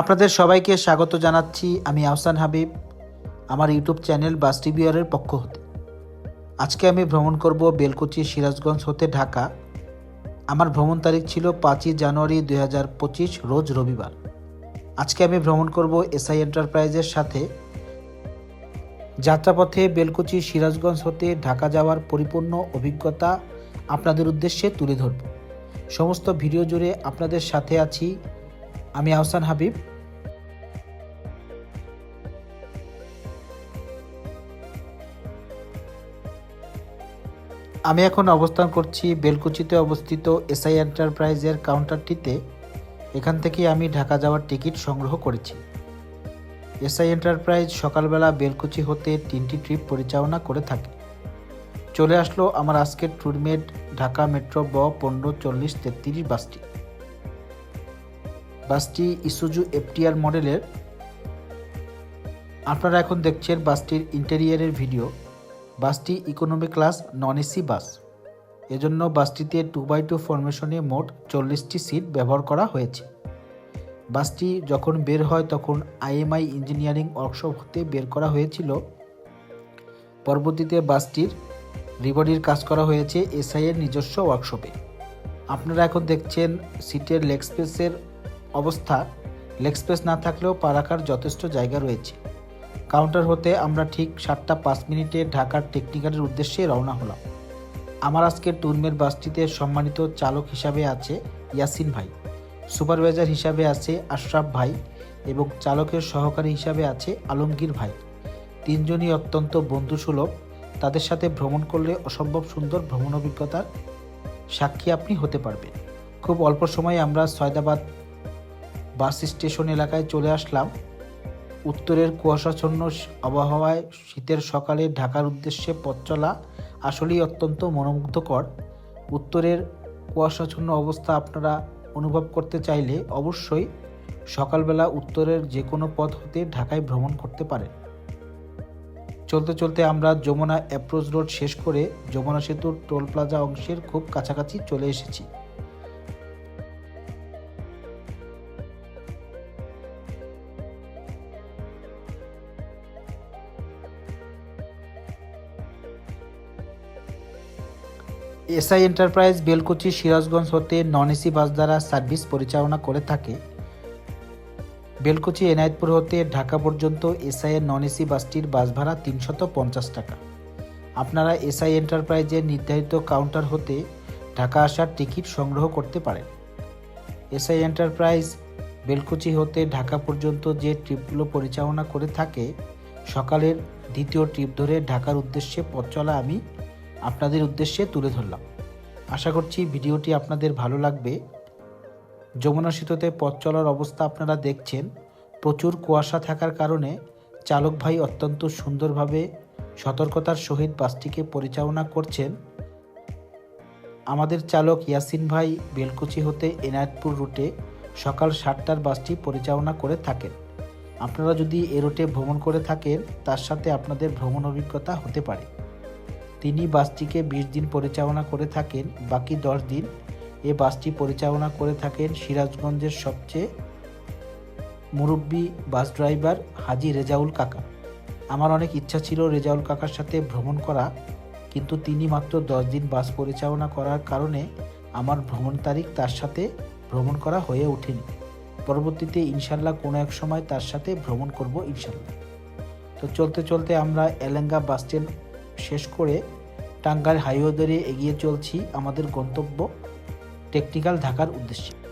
আপনাদের সবাইকে স্বাগত জানাচ্ছি আমি আহসান হাবিব, আমার ইউটিউব চ্যানেল বাস টিভিআরের পক্ষ হতে। আজকে আমি ভ্রমণ করব বেলকুচি সিরাজগঞ্জ হতে ঢাকা। আমার ভ্রমণ তারিখ ছিল পাঁচই জানুয়ারি দু হাজার পঁচিশ, রোজ রবিবার। আজকে আমি ভ্রমণ করব এসআই এন্টারপ্রাইজের সাথে। যাত্রাপথে বেলকুচি সিরাজগঞ্জ হতে ঢাকা যাওয়ার পরিপূর্ণ অভিজ্ঞতা আপনাদের উদ্দেশ্যে তুলে ধরব। সমস্ত ভিডিও জুড়ে আপনাদের সাথে আছি। আমি আহসান হাবিব। আমি এখন অবস্থান করছি বেলকুচিতে অবস্থিত এসআই এন্টারপ্রাইজের কাউন্টারটিতে। এখান থেকে আমি ঢাকা যাওয়ার টিকিট সংগ্রহ করেছি। এসআই এন্টারপ্রাইজ সকালবেলা বেলকুচি হতে তিনটি ট্রিপ পরিচালনা করে থাকে। চলে আসলো আমার আজকের ট্যুরমেট ঢাকা মেট্রো ব পনেরো চল্লিশ তেত্রিশ বাসটি। বাসটি ইসুজু এফটিআর মডেলের। আপনারা এখন দেখছেন বাসটির ইন্টেরিয়ারের ভিডিও। বাসটি economy class non AC bus এজন্য বাসটিতে টু বাই টু ফরমেশনে মোট চল্লিশটি সিট ব্যবহার করা হয়েছে। বাসটি যখন বের হয়, তখন আইএমআই ইঞ্জিনিয়ারিং ওয়ার্কশপ হতে বের করা হয়েছিল। পরবর্তীতে বাসটির রিবডির কাজ করা হয়েছে এসআইয়ের নিজস্ব ওয়ার্কশপে আপনারা এখন দেখছেন সিটের লেগ স্পেসের অবস্থা লেগ স্পেস না থাকলেও পা রাখার যথেষ্ট জায়গা রয়েছে। কাউন্টার হতে আমরা ঠিক সাতটা পাঁচ মিনিটে ঢাকার টেকনিক্যালের উদ্দেশ্যে রওনা হলাম। আমার আজকের টুরমের বাসটিতে সম্মানিত চালক হিসাবে আছে ইয়াসিন ভাই সুপারভাইজার হিসাবে আছে আশরাফ ভাই এবং চালকের সহকারী হিসাবে আছে আলমগীর ভাই। তিনজনই অত্যন্ত বন্ধুসুলভ, তাদের সাথে ভ্রমণ করলে অসম্ভব সুন্দর ভ্রমণ অভিজ্ঞতার সাক্ষী আপনি হতে পারবেন। খুব অল্প সময়ে আমরা সয়দাবাদ বাস স্টেশন এলাকায় চলে আসলাম। উত্তরের কুয়াশাচ্ছন্ন আবহাওয়ায় শীতের সকালে ঢাকার উদ্দেশ্যে পথ চলা আসলেই অত্যন্ত মনোমুগ্ধকর। উত্তরের কুয়াশাচ্ছন্ন অবস্থা আপনারা অনুভব করতে চাইলে অবশ্যই সকালবেলা উত্তরের যে কোনো পথ হতে ঢাকায় ভ্রমণ করতে পারেন। চলতে চলতে আমরা যমুনা অ্যাপ্রোচ রোড শেষ করে যমুনা সেতুর টোল প্লাজা অংশের খুব কাছাকাছি চলে এসেছি। এসআই এন্টারপ্রাইজ বেলকুচি সিরাজগঞ্জ হতে নন এসি বাস দ্বারা সার্ভিস পরিচালনা করে থাকে। বেলকুচি এনায়েতপুর হতে ঢাকা পর্যন্ত এসআই এর নন এসি বাসটির বাস ভাড়া তিনশত পঞ্চাশ টাকা। আপনারা এসআই এন্টারপ্রাইজের নির্ধারিত কাউন্টার হতে ঢাকা আসার টিকিট সংগ্রহ করতে পারেন। এসআই এন্টারপ্রাইজ বেলকুচি হতে ঢাকা পর্যন্ত যে ট্রিপগুলো পরিচালনা করে থাকে, সকালের দ্বিতীয় ট্রিপ ধরে ঢাকার উদ্দেশ্যে পথ চলা আমি আপনাদের উদ্দেশ্যে তুলে ধরলাম। আশা করছি ভিডিওটি আপনাদের ভালো লাগবে। যমুনা সেতুতে পথ চলার অবস্থা আপনারা দেখছেন। প্রচুর কুয়াশা থাকার কারণে চালক ভাই অত্যন্ত সুন্দরভাবে সতর্কতার সহিত বাসটিকে পরিচালনা করছেন। আমাদের চালক ইয়াসিন ভাই বেলকুচি হতে এনায়তপুর রুটে সকাল সাতটার বাসটি পরিচালনা করে থাকেন। আপনারা যদি এ রুটে ভ্রমণ করে থাকেন, তার সাথে আপনাদের ভ্রমণ অভিজ্ঞতা হতে পারে। তিনি বাসটিকে বিশ দিন পরিচালনা করে থাকেন, বাকি দশ দিন এ বাসটি পরিচালনা করে থাকেন সিরাজগঞ্জের সবচেয়ে মুরব্বী বাস ড্রাইভার হাজি রেজাউল কাকা। আমার অনেক ইচ্ছা ছিল রেজাউল কাকার সাথে ভ্রমণ করা, কিন্তু তিনি মাত্র দশ দিন বাস পরিচালনা করার কারণে আমার ভ্রমণ তারিখ তার সাথে ভ্রমণ করা হয়ে ওঠেনি। পরবর্তীতে ইনশাল্লাহ কোনো এক সময় তার সাথে ভ্রমণ করব ইনশাল্লাহ। তো চলতে চলতে আমরা এলেঙ্গা বাস স্ট্যান্ড শেষ করে টাঙ্গাইল হাইওয়ে ধরে এগিয়ে চলছি আমাদের গন্তব্য টেকনিক্যাল ঢাকার উদ্দেশ্যে।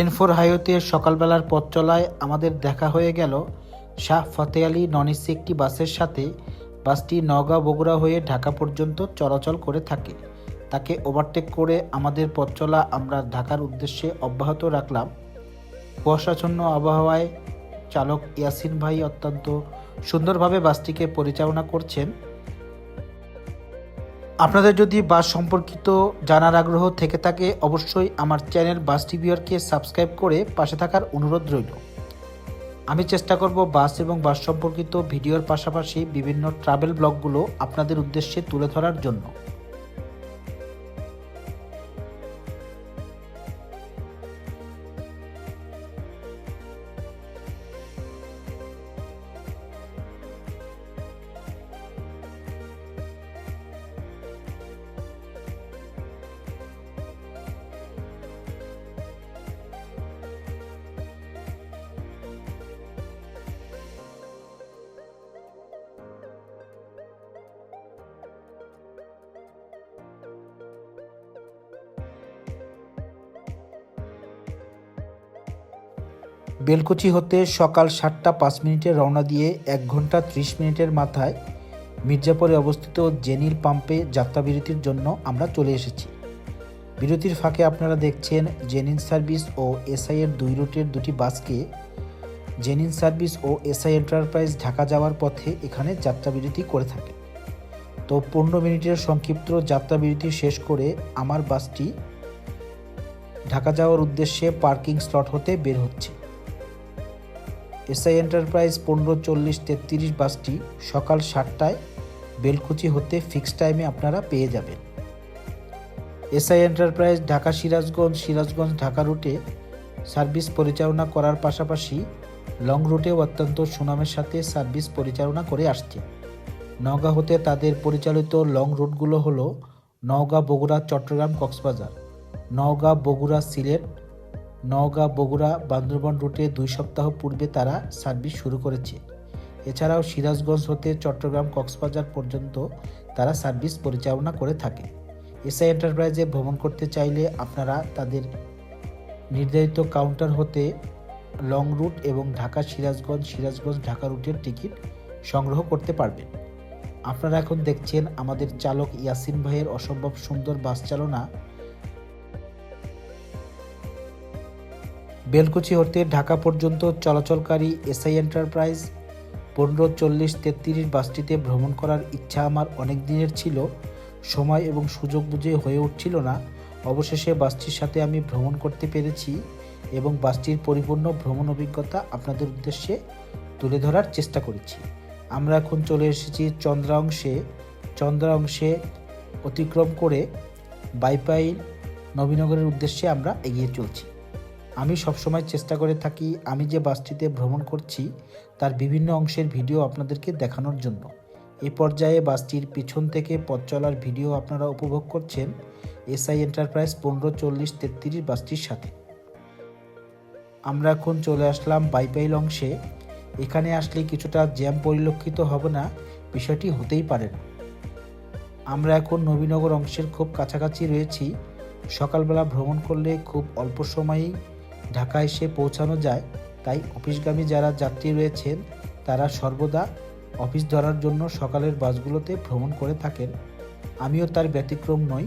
এন ফোর হাইওয়েতে সকালবেলার পথ চলায় আমাদের দেখা হয়ে গেল শাহ ফতে আলী নন এসি একটি বাসের সাথে। বাসটি নওগাঁ বগুড়া হয়ে ঢাকা পর্যন্ত চলাচল করে থাকে। তাকে ওভারটেক করে আমাদের পথ চলা আমরা ঢাকার উদ্দেশ্যে অব্যাহত রাখলাম। কুয়াশাচ্ছন্ন আবহাওয়ায় চালক ইয়াসিন ভাই অত্যন্ত সুন্দরভাবে বাসটিকে পরিচালনা করছেন। আপনাদের যদি বাস সম্পর্কিত জানার আগ্রহ থেকে থাকে, অবশ্যই আমার চ্যানেল বাস টিভিওরকে সাবস্ক্রাইব করে পাশে থাকার অনুরোধ রইল। আমি চেষ্টা করব বাস এবং বাস সম্পর্কিত ভিডিওর পাশাপাশি বিভিন্ন ট্রাভেল ব্লগগুলো আপনাদের উদ্দেশ্যে তুলে ধরার জন্য। বেলকুচি হতে সকাল সাতটা পাঁচ মিনিটে রওনা দিয়ে এক ঘণ্টা ত্রিশ মিনিটের মাথায় মির্জাপুরে অবস্থিত জেনিল পাম্পে যাত্রাবিরতির জন্য আমরা চলে এসেছি। বিরতির ফাঁকে আপনারা দেখছেন জেনিন সার্ভিস ও এসআই এর দুই রুটের দুটি বাসকে। জেনিন সার্ভিস ও এসআই এন্টারপ্রাইজ ঢাকা যাওয়ার পথে এখানে যাত্রাবিরতি করে থাকে। তো পনেরো মিনিটের সংক্ষিপ্ত যাত্রাবিরতি শেষ করে আমার বাসটি ঢাকা যাওয়ার উদ্দেশ্যে পার্কিং স্লট হতে বের হচ্ছে। এসআই এন্টারপ্রাইজ পনেরো, চল্লিশ, তেত্রিশ বাসটি সকাল সাতটায় বেলকুচি হতে ফিক্স টাইমে আপনারা পেয়ে যাবেন। এসআই এন্টারপ্রাইজ ঢাকা সিরাজগঞ্জ সিরাজগঞ্জ ঢাকা রুটে সার্ভিস পরিচালনা করার পাশাপাশি লং রুটেও অত্যন্ত সুনামের সাথে সার্ভিস পরিচালনা করে আসছে। নওগাঁ হতে তাদের পরিচালিত লং রুটগুলো হলো নওগাঁ বগুড়া চট্টগ্রাম কক্সবাজার নওগাঁ বগুড়া সিলেট নওগাঁ, বগুড়া, বান্দরবান রুটে দুই সপ্তাহ পূর্বে তারা সার্ভিস শুরু করেছে। এছাড়াও সিরাজগঞ্জ হতে চট্টগ্রাম কক্সবাজার পর্যন্ত তারা সার্ভিস পরিচালনা করে থাকে। এসআই এন্টারপ্রাইজে ভ্রমণ করতে চাইলে আপনারা তাদের নির্ধারিত কাউন্টার হতে লং রুট এবং ঢাকা সিরাজগঞ্জ সিরাজগঞ্জ ঢাকা রুটের টিকিট সংগ্রহ করতে পারবেন। আপনারা এখন দেখছেন আমাদের চালক ইয়াসিন ভাইয়ের অসম্ভব সুন্দর বাস চালনা বেলকুচি হতে ঢাকা পর্যন্ত চলাচলকারী এসআই এন্টারপ্রাইজ পনেরো, চল্লিশ, তেত্রিশ বাসটিতে ভ্রমণ করার ইচ্ছা আমার অনেক দিনের ছিল। সময় এবং সুযোগ বুঝে হয়ে উঠছিল না। অবশেষে বাসটির সাথে আমি ভ্রমণ করতে পেরেছি এবং বাসটির পরিপূর্ণ ভ্রমণ অভিজ্ঞতা আপনাদের উদ্দেশ্যে তুলে ধরার চেষ্টা করেছি। আমরা এখন চলে এসেছি চন্দ্রা অংশে চন্দ্রা অংশে অতিক্রম করে বাইপাইল নবীনগরের উদ্দেশ্যে আমরা এগিয়ে চলছি। আমি সবসময় চেষ্টা করে থাকি আমি যে বাসটিতে ভ্রমণ করছি, তার বিভিন্ন অংশের ভিডিও আপনাদেরকে দেখানোর জন্য। এই পর্যায়ে বাসটির পিছন থেকে পথ চলার ভিডিও আপনারা উপভোগ করছেন এসআই এন্টারপ্রাইজ পনেরো, চল্লিশ, তেত্রিশ বাসটির সাথে। আমরা এখন চলে আসলাম বাইপাইল অংশে। এখানে আসলে কিছুটা জ্যাম পরিলক্ষিত হবে না, বিষয়টি হতেই পারে না। আমরা এখন নবীনগর অংশের খুব কাছাকাছি রয়েছি। সকালবেলা ভ্রমণ করলে খুব অল্প সময়েই ঢাকা এসে পৌঁছানো যায়, তাই অফিসগামী যারা যাত্রী রয়েছেন, তারা সর্বদা অফিস ধরার জন্য সকালের বাসগুলোতে ভ্রমণ করে থাকেন। আমিও তার ব্যতিক্রম নই।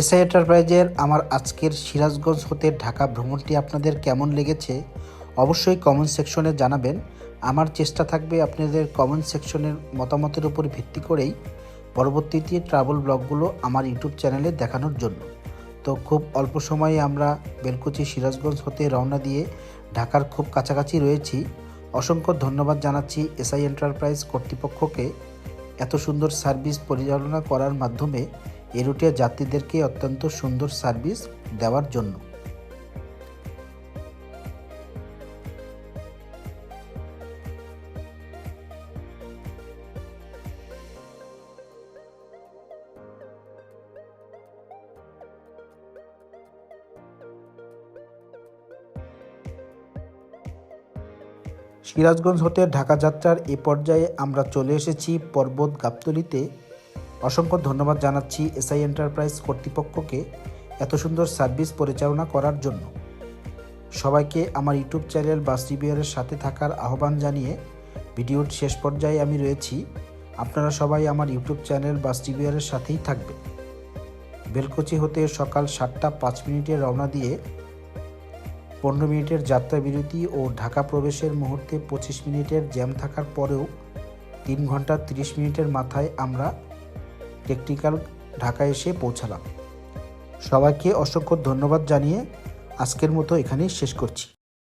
এসআই এন্টারপ্রাইজের আমার আজকের সিরাজগঞ্জ হতে ঢাকা ভ্রমণটি আপনাদের কেমন লেগেছে অবশ্যই কমেন্ট সেকশনে জানাবেন। আমার চেষ্টা থাকবে আপনাদের কমেন্ট সেকশনের মতামতের উপর ভিত্তি করেই পরবর্তীতে ট্রাভেল ব্লগগুলো আমার ইউটিউব চ্যানেলে দেখানোর জন্য। তো খুব অল্প সময়ে আমরা বেলকুচি সিরাজগঞ্জ হতে রওনা দিয়ে ঢাকার খুব কাছাকাছি রয়েছি। অসংখ্য ধন্যবাদ জানাচ্ছি এসআই এন্টারপ্রাইজ কর্তৃপক্ষকে। এত সুন্দর সার্ভিস পরিচালনা করার মাধ্যমে এ রুটে যাত্রীদেরকে অত্যন্ত সুন্দর সার্ভিস দেওয়ার জন্য। সিরাজগঞ্জ হতে ঢাকা যাত্রার এ পর্যায়ে আমরা চলে এসেছি পর্বত গাবতলিতে। অসংখ্য ধন্যবাদ জানাচ্ছি এসআই এন্টারপ্রাইজ কর্তৃপক্ষকে এত সুন্দর সার্ভিস পরিচালনা করার জন্য। সবাইকে আমার ইউটিউব চ্যানেল বাস রিভিউয়ারের সাথে থাকার আহ্বান জানিয়ে ভিডিওর শেষ পর্যায়ে আমি রয়েছি। আপনারা সবাই আমার ইউটিউব চ্যানেল বাস রিভিউয়ারের সাথেই থাকবেন। বেলকুচি হতে সকাল সাতটা পাঁচ মিনিটে রওনা দিয়ে পনেরো মিনিটের যাত্রা বিরতি ও ঢাকা প্রবেশের মুহূর্তে পঁচিশ মিনিটের জ্যাম থাকার পরেও তিন ঘণ্টা তিরিশ মিনিটের মাথায় আমরা টেকনিক্যাল ঢাকায় এসে পৌঁছালাম। সবাইকে অসংখ্য ধন্যবাদ জানিয়ে আজকের মতো এখানেই শেষ করছি।